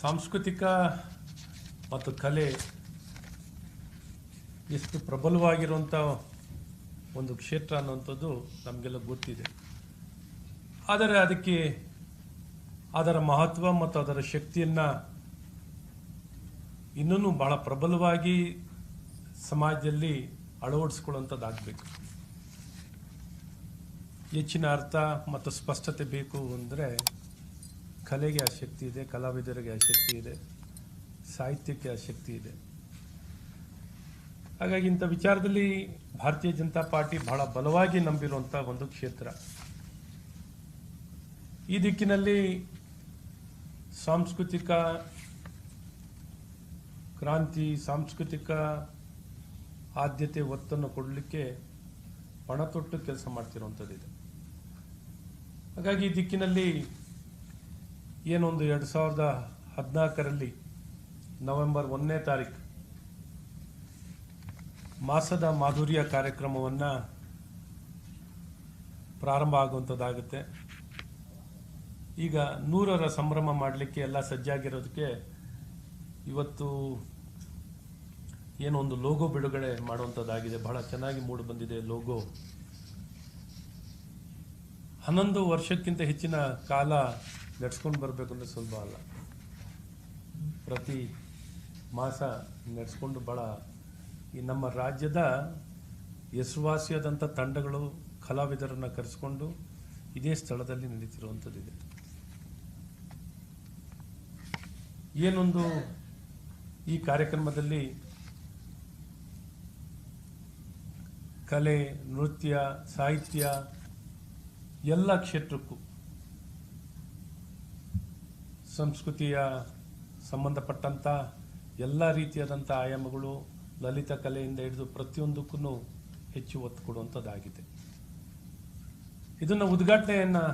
ಸಾಂಸ್ಕೃತಿಕ ಮತ್ತು ಕಲೆ ಎಷ್ಟು ಪ್ರಬಲವಾಗಿರುವಂಥ ಒಂದು ಕ್ಷೇತ್ರ ಅನ್ನುವಂಥದ್ದು ನಮಗೆಲ್ಲ ಗೊತ್ತಿದೆ. ಆದರೆ ಅದಕ್ಕೆ ಅದರ ಮಹತ್ವ ಮತ್ತು ಅದರ ಶಕ್ತಿಯನ್ನು ಇನ್ನೂ ಬಹಳ ಪ್ರಬಲವಾಗಿ ಸಮಾಜದಲ್ಲಿ ಅಳವಡಿಸ್ಕೊಳ್ಳುವಂಥದ್ದಾಗಬೇಕು. ಹೆಚ್ಚಿನ ಅರ್ಥ ಮತ್ತು ಸ್ಪಷ್ಟತೆ ಬೇಕು ಅಂದರೆ ಕಲೆಗೆ ಆ ಇದೆ, ಕಲಾವಿದರಿಗೆ ಆ ಶಕ್ತಿ ಇದೆ, ಸಾಹಿತ್ಯಕ್ಕೆ ಆ ಇದೆ. ಹಾಗಾಗಿ ಇಂಥ ವಿಚಾರದಲ್ಲಿ ಭಾರತೀಯ ಜನತಾ ಪಾರ್ಟಿ ಬಹಳ ಬಲವಾಗಿ ನಂಬಿರುವಂಥ ಒಂದು ಕ್ಷೇತ್ರ. ಈ ದಿಕ್ಕಿನಲ್ಲಿ ಸಾಂಸ್ಕೃತಿಕ ಕ್ರಾಂತಿ, ಸಾಂಸ್ಕೃತಿಕ ಆದ್ಯತೆ ಒತ್ತನ್ನು ಕೊಡಲಿಕ್ಕೆ ಪಣ ತೊಟ್ಟು ಕೆಲಸ ಮಾಡ್ತಿರುವಂಥದ್ದಿದೆ. ಹಾಗಾಗಿ ಈ ದಿಕ್ಕಿನಲ್ಲಿ ಏನೊಂದು ಎರಡು ಸಾವಿರದ ಹದಿನಾಲ್ಕರಲ್ಲಿ ನವೆಂಬರ್ ಒಂದನೇ ತಾರೀಕು ಮಾಸದ ಮಾಧುರ್ಯ ಕಾರ್ಯಕ್ರಮವನ್ನು ಪ್ರಾರಂಭ ಆಗುವಂಥದ್ದಾಗುತ್ತೆ. ಈಗ ನೂರರ ಸಂಭ್ರಮ ಮಾಡಲಿಕ್ಕೆ ಎಲ್ಲ ಸಜ್ಜಾಗಿರೋದಕ್ಕೆ ಇವತ್ತು ಏನೋ ಒಂದು ಲೋಗೋ ಬಿಡುಗಡೆ ಮಾಡುವಂಥದ್ದಾಗಿದೆ. ಬಹಳ ಚೆನ್ನಾಗಿ ಮೂಡಿ ಬಂದಿದೆ ಲೋಗೋ. ಹನ್ನೊಂದು ವರ್ಷಕ್ಕಿಂತ ಹೆಚ್ಚಿನ ಕಾಲ ನಡ್ಸ್ಕೊಂಡು ಬರಬೇಕು ಅಂದರೆ ಸುಲಭ ಅಲ್ಲ. ಪ್ರತಿ ಮಾಸ ನಡೆಸ್ಕೊಂಡು ಭಾಳ ಈ ನಮ್ಮ ರಾಜ್ಯದ ಹೆಸರುವಾಸಿಯಾದಂಥ ತಂಡಗಳು, ಕಲಾವಿದರನ್ನು ಕರೆಸ್ಕೊಂಡು ಇದೇ ಸ್ಥಳದಲ್ಲಿ ನಡೀತಿರುವಂಥದ್ದಿದೆ. ಏನೊಂದು ಈ ಕಾರ್ಯಕ್ರಮದಲ್ಲಿ ಕಲೆ, ನೃತ್ಯ, ಸಾಹಿತ್ಯ ಎಲ್ಲ ಕ್ಷೇತ್ರಕ್ಕೂ ಸಂಸ್ಕೃತಿಯ ಸಂಬಂಧಪಟ್ಟಂಥ ಎಲ್ಲ ರೀತಿಯಾದಂಥ ಆಯಾಮಗಳು ಲಲಿತ ಕಲೆಯಿಂದ ಹಿಡಿದು ಪ್ರತಿಯೊಂದಕ್ಕೂ ಹೆಚ್ಚು ಒತ್ತು ಕೊಡುವಂಥದ್ದಾಗಿದೆ ಇದನ್ನು ಉದ್ಘಾಟನೆಯನ್ನು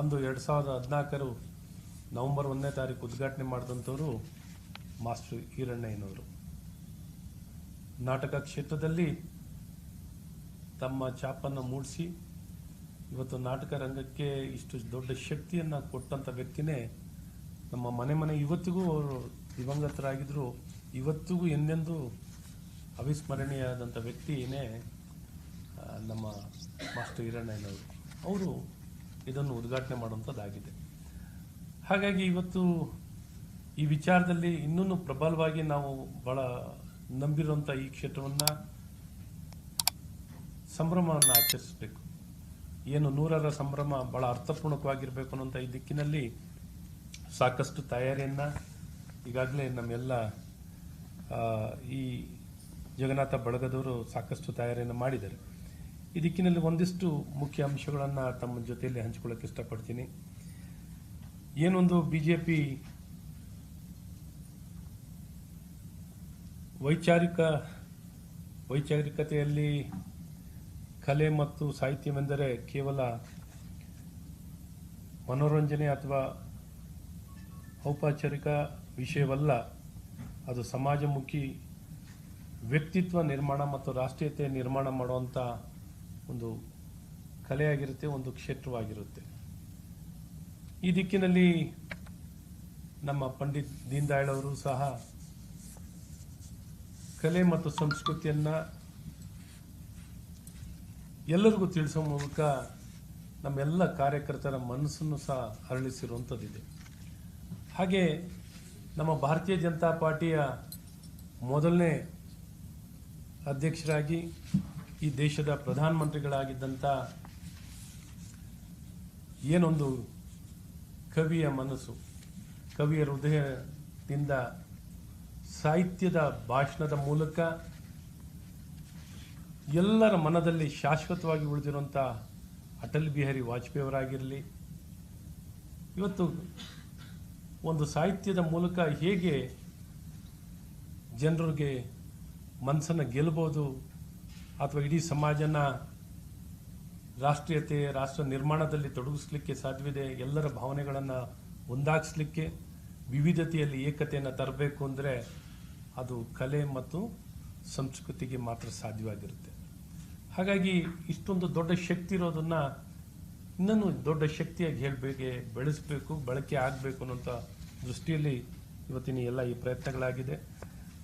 ಅಂದು ಎರಡು ಸಾವಿರದ ಹದಿನಾಲ್ಕರು ನವೆಂಬರ್ ಒಂದನೇ ತಾರೀಕು ಉದ್ಘಾಟನೆ ಮಾಡಿದಂಥವರು ಮಾಸ್ಟರ್ ಈರಣ್ಣಯ್ಯನವರು. ನಾಟಕ ಕ್ಷೇತ್ರದಲ್ಲಿ ತಮ್ಮ ಛಾಪನ್ನು ಮೂಡಿಸಿ ಇವತ್ತು ನಾಟಕ ರಂಗಕ್ಕೆ ಇಷ್ಟು ದೊಡ್ಡ ಶಕ್ತಿಯನ್ನು ಕೊಟ್ಟಂಥ ವ್ಯಕ್ತಿನೇ ನಮ್ಮ ಮನೆ ಮನೆ ಇವತ್ತಿಗೂ ಅವರು ದಿವಂಗತರಾಗಿದ್ದರು ಇವತ್ತಿಗೂ ಎಂದೆಂದೂ ಅವಿಸ್ಮರಣೀಯಾದಂಥ ವ್ಯಕ್ತಿಯೇ ನಮ್ಮ ಮಾಸ್ಟರ್ ಈರಣ್ಣಯ್ಯನವರು ಅವರು ಇದನ್ನು ಉದ್ಘಾಟನೆ ಮಾಡುವಂಥದ್ದಾಗಿದೆ. ಹಾಗಾಗಿ ಇವತ್ತು ಈ ವಿಚಾರದಲ್ಲಿ ಇನ್ನೂ ಪ್ರಬಲವಾಗಿ ನಾವು ಭಾಳ ನಂಬಿರುವಂಥ ಈ ಕ್ಷೇತ್ರವನ್ನು ಸಂಭ್ರಮವನ್ನು ಆಚರಿಸಬೇಕು. ಏನು ನೂರರ ಸಂಭ್ರಮ ಭಾಳ ಅರ್ಥಪೂರ್ಣಕವಾಗಿರಬೇಕು ಅನ್ನೋಂಥ ಈ ದಿಕ್ಕಿನಲ್ಲಿ ಸಾಕಷ್ಟು ತಯಾರಿಯನ್ನು ಈಗಾಗಲೇ ನಮ್ಮೆಲ್ಲ ಈ ಜಗನ್ನಾಥ ಬಳಗದವರು ಸಾಕಷ್ಟು ತಯಾರಿಯನ್ನು ಮಾಡಿದ್ದಾರೆ. ಈ ದಿಕ್ಕಿನಲ್ಲಿ ಒಂದಿಷ್ಟು ಮುಖ್ಯ ಅಂಶಗಳನ್ನು ತಮ್ಮ ಜೊತೆಯಲ್ಲಿ ಹಂಚಿಕೊಳ್ಳೋಕೆ ಇಷ್ಟಪಡ್ತೀನಿ. ಏನೊಂದು ಬಿ ಜೆ ಪಿ ವೈಚಾರಿಕ, ವೈಚಾರಿಕತೆಯಲ್ಲಿ ಕಲೆ ಮತ್ತು ಸಾಹಿತ್ಯವೆಂದರೆ ಕೇವಲ ಮನೋರಂಜನೆ ಅಥವಾ ಔಪಚಾರಿಕ ವಿಷಯವಲ್ಲ, ಅದು ಸಮಾಜಮುಖಿ ವ್ಯಕ್ತಿತ್ವ ನಿರ್ಮಾಣ ಮತ್ತು ರಾಷ್ಟ್ರೀಯತೆ ನಿರ್ಮಾಣ ಮಾಡುವಂಥ ಒಂದು ಕಲೆಯಾಗಿರುತ್ತೆ, ಒಂದು ಕ್ಷೇತ್ರವಾಗಿರುತ್ತೆ. ಈ ದಿಕ್ಕಿನಲ್ಲಿ ನಮ್ಮ ಪಂಡಿತ್ ದೀನ್ ದಯಾಳ್ ಅವರು ಸಹ ಕಲೆ ಮತ್ತು ಸಂಸ್ಕೃತಿಯನ್ನು ಎಲ್ಲರಿಗೂ ತಿಳಿಸೋ ಮೂಲಕ ನಮ್ಮೆಲ್ಲ ಕಾರ್ಯಕರ್ತರ ಮನಸ್ಸನ್ನು ಸಹ ಅರಳಿಸಿರುವಂಥದ್ದಿದೆ. ಹಾಗೆ ನಮ್ಮ ಭಾರತೀಯ ಜನತಾ ಪಾರ್ಟಿಯ ಮೊದಲನೇ ಅಧ್ಯಕ್ಷರಾಗಿ ಈ ದೇಶದ ಪ್ರಧಾನಮಂತ್ರಿಗಳಾಗಿದ್ದಂಥ ಏನೊಂದು ಕವಿಯ ಮನಸ್ಸು, ಕವಿಯ ಹೃದಯದಿಂದ ಸಾಹಿತ್ಯದ ಭಾಷಣದ ಮೂಲಕ ಎಲ್ಲರ ಮನದಲ್ಲಿ ಶಾಶ್ವತವಾಗಿ ಉಳಿದಿರುವಂಥ ಅಟಲ್ ಬಿಹಾರಿ ವಾಜಪೇಯಿ ಅವರಾಗಿರಲಿ, ಇವತ್ತು ಒಂದು ಸಾಹಿತ್ಯದ ಮೂಲಕ ಹೇಗೆ ಜನರಿಗೆ ಮನಸ್ಸನ್ನು ಗೆಲ್ಲಬಹುದು ಅಥವಾ ಇಡೀ ಸಮಾಜನ ರಾಷ್ಟ್ರೀಯತೆ, ರಾಷ್ಟ್ರ ನಿರ್ಮಾಣದಲ್ಲಿ ತೊಡಗಿಸ್ಲಿಕ್ಕೆ ಸಾಧ್ಯವಿದೆ, ಎಲ್ಲರ ಭಾವನೆಗಳನ್ನು ಒಂದಾಗಿಸ್ಲಿಕ್ಕೆ, ವಿವಿಧತೆಯಲ್ಲಿ ಏಕತೆಯನ್ನು ತರಬೇಕು ಅಂದರೆ ಅದು ಕಲೆ ಮತ್ತು ಸಂಸ್ಕೃತಿಗೆ ಮಾತ್ರ ಸಾಧ್ಯವಾಗಿರುತ್ತೆ. ಹಾಗಾಗಿ ಇಷ್ಟೊಂದು ದೊಡ್ಡ ಶಕ್ತಿ ಇರೋದನ್ನು ಇನ್ನೂ ದೊಡ್ಡ ಶಕ್ತಿಯಾಗಿ ಹೇಳಬೇಕು ಬೆಳೆಸಬೇಕು, ಬಳಕೆ ಆಗಬೇಕು ಅನ್ನೋಂಥ ದೃಷ್ಟಿಯಲ್ಲಿ ಇವತ್ತಿನ ಎಲ್ಲ ಈ ಪ್ರಯತ್ನಗಳಾಗಿದೆ.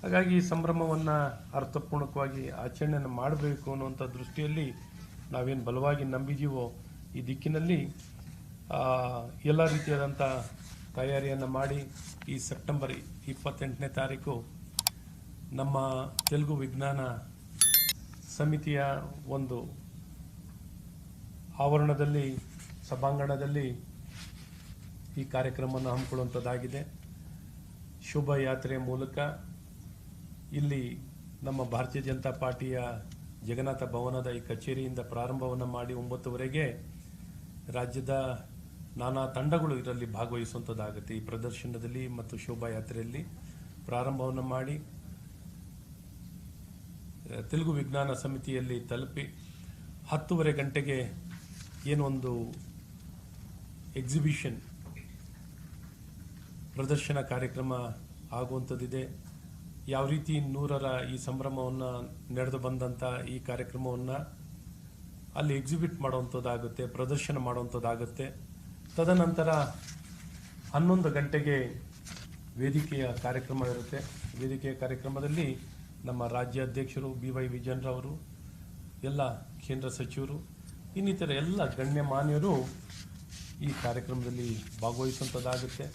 ಹಾಗಾಗಿ ಈ ಸಂಭ್ರಮವನ್ನು ಅರ್ಥಪೂರ್ಣಕವಾಗಿ ಆಚರಣೆಯನ್ನು ಮಾಡಬೇಕು ಅನ್ನುವಂಥ ದೃಷ್ಟಿಯಲ್ಲಿ ನಾವೇನು ಬಲವಾಗಿ ನಂಬಿದ್ದೀವೋ ಈ ದಿಕ್ಕಿನಲ್ಲಿ ಎಲ್ಲ ರೀತಿಯಾದಂಥ ತಯಾರಿಯನ್ನು ಮಾಡಿ ಈ ಸೆಪ್ಟೆಂಬರ್ ಇಪ್ಪತ್ತೆಂಟನೇ ತಾರೀಕು ನಮ್ಮ ತೆಲುಗು ವಿಜ್ಞಾನ ಸಮಿತಿಯ ಒಂದು ಆವರಣದಲ್ಲಿ, ಸಭಾಂಗಣದಲ್ಲಿ ಈ ಕಾರ್ಯಕ್ರಮವನ್ನು ಹಮ್ಮಿಕೊಳ್ಳುವಂಥದ್ದಾಗಿದೆ. ಶುಭ ಯಾತ್ರೆ ಮೂಲಕ ಇಲ್ಲಿ ನಮ್ಮ ಭಾರತೀಯ ಜನತಾ ಪಾರ್ಟಿಯ ಜಗನ್ನಾಥ ಭವನದ ಈ ಕಚೇರಿಯಿಂದ ಪ್ರಾರಂಭವನ್ನು ಮಾಡಿ ಒಂಬತ್ತುವರೆಗೆ ರಾಜ್ಯದ ನಾನಾ ತಂಡಗಳು ಇದರಲ್ಲಿ ಭಾಗವಹಿಸುವಂಥದ್ದಾಗುತ್ತೆ. ಈ ಪ್ರದರ್ಶನದಲ್ಲಿ ಮತ್ತು ಶೋಭಾಯಾತ್ರೆಯಲ್ಲಿ ಪ್ರಾರಂಭವನ್ನು ಮಾಡಿ, ತೆಲುಗು ವಿಜ್ಞಾನ ಸಮಿತಿಯಲ್ಲಿ ತಲುಪಿ ಹತ್ತುವರೆ ಗಂಟೆಗೆ ಏನೊಂದು ಎಕ್ಸಿಬಿಷನ್ ಪ್ರದರ್ಶನ ಕಾರ್ಯಕ್ರಮ ಆಗುವಂಥದ್ದಿದೆ. ಯಾವ ರೀತಿ ನೂರರ ಈ ಸಂಭ್ರಮವನ್ನು ನಡೆದು ಬಂದಂಥ ಈ ಕಾರ್ಯಕ್ರಮವನ್ನು ಅಲ್ಲಿ ಎಕ್ಸಿಬಿಟ್ ಮಾಡುವಂಥದ್ದಾಗುತ್ತೆ, ಪ್ರದರ್ಶನ ಮಾಡುವಂಥದ್ದಾಗುತ್ತೆ. ತದನಂತರ ಹನ್ನೊಂದು ಗಂಟೆಗೆ ವೇದಿಕೆಯ ಕಾರ್ಯಕ್ರಮ ಇರುತ್ತೆ. ವೇದಿಕೆಯ ಕಾರ್ಯಕ್ರಮದಲ್ಲಿ ನಮ್ಮ ರಾಜ್ಯಾಧ್ಯಕ್ಷರು ಬಿ ವೈ ವಿಜಯನ್ರವರು ಎಲ್ಲ ಕೇಂದ್ರ ಸಚಿವರು ಇನ್ನಿತರ ಎಲ್ಲ ಗಣ್ಯಮಾನ್ಯರು ಈ ಕಾರ್ಯಕ್ರಮದಲ್ಲಿ ಭಾಗವಹಿಸುವಂಥದ್ದಾಗುತ್ತೆ